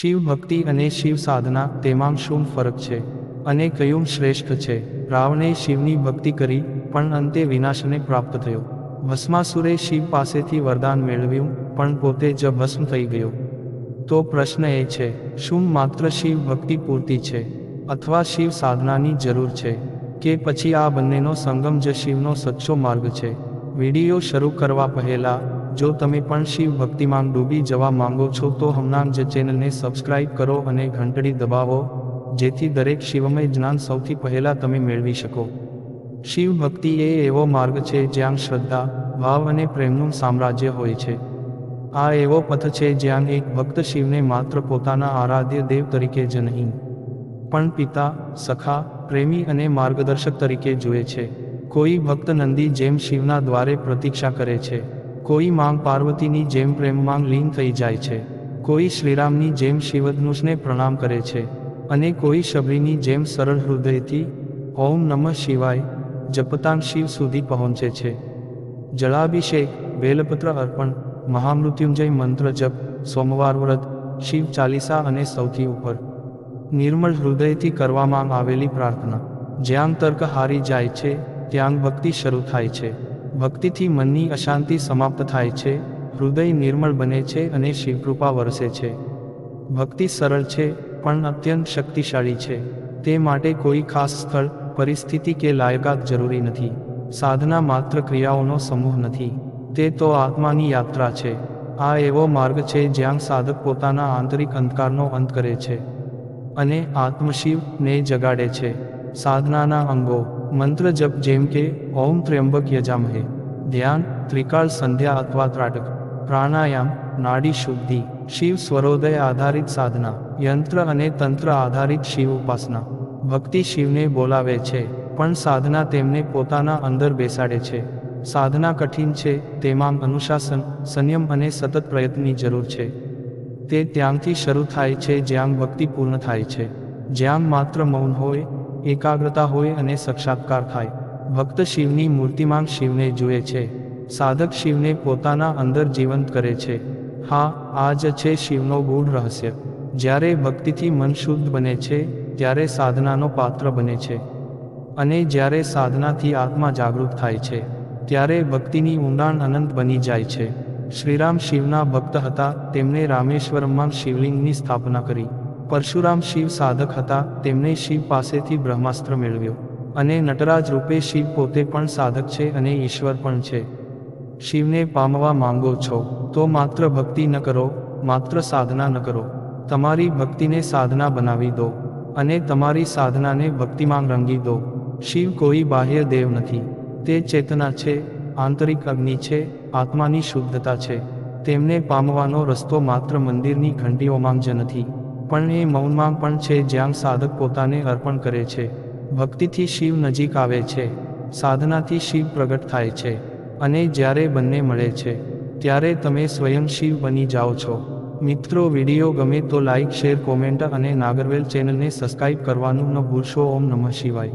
શિવ ભક્તિ અને શિવ સાધના તેમાં શું ફરક છે? અને કયું શ્રેષ્ઠ છે? રાવણે શિવની ભક્તિ કરી, પણ અંતે વિનાશને પ્રાપ્ત થયો. ભસ્માસુરે શિવ પાસેથી વરદાન મેળવ્યું, પણ પોતે જ ભસ્મ થઈ ગયો. તો પ્રશ્ન એ છે, શું માત્ર શિવ ભક્તિ પૂરતી છે? અથવા શિવ સાધનાની જરૂર છે? કે પછી આ બંનેનો સંગમ જ શિવનો સચ્ચો માર્ગ છે? વીડિયો શરૂ કરવા પહેલા જો તમે પણ શિવ ભક્તિમાં ડૂબી જવા માંગો છો, તો હમણાં જ ચેનલને સબસ્ક્રાઇબ કરો અને ઘંટડી દબાવો, જેથી દરેક શિવમય જ્ઞાન સૌથી પહેલાં તમે મેળવી શકો. શિવ ભક્તિ એ એવો માર્ગ છે, જ્યાં શ્રદ્ધા, ભાવ અને પ્રેમનું સામ્રાજ્ય હોય છે. આ એવો પથ છે, જ્યાં એક ભક્ત શિવને માત્ર પોતાના આરાધ્ય દેવ તરીકે જ નહીં, પણ પિતા, સખા, પ્રેમી અને માર્ગદર્શક તરીકે જુએ છે. કોઈ ભક્ત નંદી જેમ શિવના દ્વારે પ્રતીક્ષા કરે છે. કોઈ માંગ પાર્વતીની જેમ પ્રેમમાં લીન થઈ જાય છે. કોઈ શ્રીરામની જેમ શિવધનુષને પ્રણામ કરે છે. અને કોઈ શબરીની જેમ સરળ હૃદયથી ઓમ નમઃ શિવાય જપતાંગ શિવ સુધી પહોંચે છે. જળાભિષેક બેલપત્ર અર્પણ, મહામૃત્યુંજય મંત્ર જપ, સોમવાર વ્રત, શિવ ચાલીસા અને સૌથી ઉપર. નિર્મળ હૃદયથી કરવામાં આવેલી પ્રાર્થના. જ્યાં તર્ક હારી જાય છે, ત્યાં ભક્તિ શરૂ થાય છે. ભક્તિથી મનની અશાંતિ સમાપ્ત થાય છે, હૃદય નિર્મળ બને છે અને શિવકૃપા વરસે છે. ભક્તિ સરળ છે, પણ અત્યંત શક્તિશાળી છે. તે માટે કોઈ ખાસ સ્થળ, પરિસ્થિતિ કે લાયકાત જરૂરી નથી. સાધના માત્ર ક્રિયાઓનો સમૂહ નથી. તે તો આત્માની યાત્રા છે. આ એવો માર્ગ છે જ્યાં સાધક પોતાના આંતરિક અંધકારનો અંત કરે છે. અને આત્મશિવને જગાડે છે. સાધનાના અંગો મંત્ર જપ જેમ કે, ઓમ ત્ર્યંબક યજામહે ધ્યાન, ત્રિકાળ સંધ્યા અથવા ત્રાટક. પ્રાણાયામ, નાડી શુદ્ધિ. શિવ સ્વરોદય આધારિત સાધના. યંત્ર અને તંત્ર આધારિત શિવ ઉપાસના. ભક્તિ શિવને બોલાવે છે, પણ સાધના તેમને પોતાના અંદર બેસાડે છે. સાધના કઠિન છે, તેમાં અનુશાસન, સંયમ અને સતત પ્રયત્નની જરૂર છે. તે ત્યાંથી શરૂ થાય છે જ્યાં ભક્તિ પૂર્ણ થાય છે. જ્યાં માત્ર મૌન હોય એકાગ્રતા હોય અને સાક્ષાત્કાર થાય. ભક્ત શિવની મૂર્તિમાં શિવને જુએ છે. સાધક શિવને પોતાના અંદર જીવંત કરે છે. હા આ જ છે શિવનો ગૂઢ રહસ્ય. જ્યારે ભક્તિથી મન શુદ્ધ બને છે, ત્યારે સાધનાનો પાત્ર બને છે. અને જ્યારે સાધનાથી આત્મા જાગૃત થાય છે, ત્યારે ભક્તિની ઊંડાણ અનંત બની જાય છે. શ્રીરામ શિવના ભક્ત હતા, તેમણે રામેશ્વરમમાં શિવલિંગની સ્થાપના કરી. પરશુરામ શિવ સાધક હતા તેમણે શિવ પાસેથી બ્રહ્માસ્ત્ર મેળવ્યો. અને નટરાજ રૂપે શિવ પોતે પણ સાધક છે અને ઈશ્વર પણ છે. શિવને પામવા માંગો છો, તો માત્ર ભક્તિ ન કરો, માત્ર સાધના ન કરો. તમારી ભક્તિને સાધના બનાવી દો, અને તમારી સાધનાને ભક્તિમાં રંગી દો. શિવ કોઈ બાહ્ય દેવ નથી. તે ચેતના છે, આંતરિક અગ્નિ છે, આત્માની શુદ્ધતા છે. તેમને પામવાનો રસ્તો માત્ર મંદિરની ઘંટીઓમાં જ નથી. પણ એ મૌનમાં પણ છે જ્યાં સાધક પોતાને અર્પણ કરે છે. ભક્તિથી શિવ નજીક આવે છે. સાધનાથી શિવ પ્રગટ થાય છે. અને જ્યારે બંને મળે છે, ત્યારે તમે સ્વયં શિવ બની જાઓ છો. મિત્રો, વીડિયો ગમે તો લાઇક શેર, કોમેન્ટ અને નાગરવેલ ચેનલને સબસ્ક્રાઇબ કરવાનું ન ભૂલશો. ઓમ નમઃ શિવાય.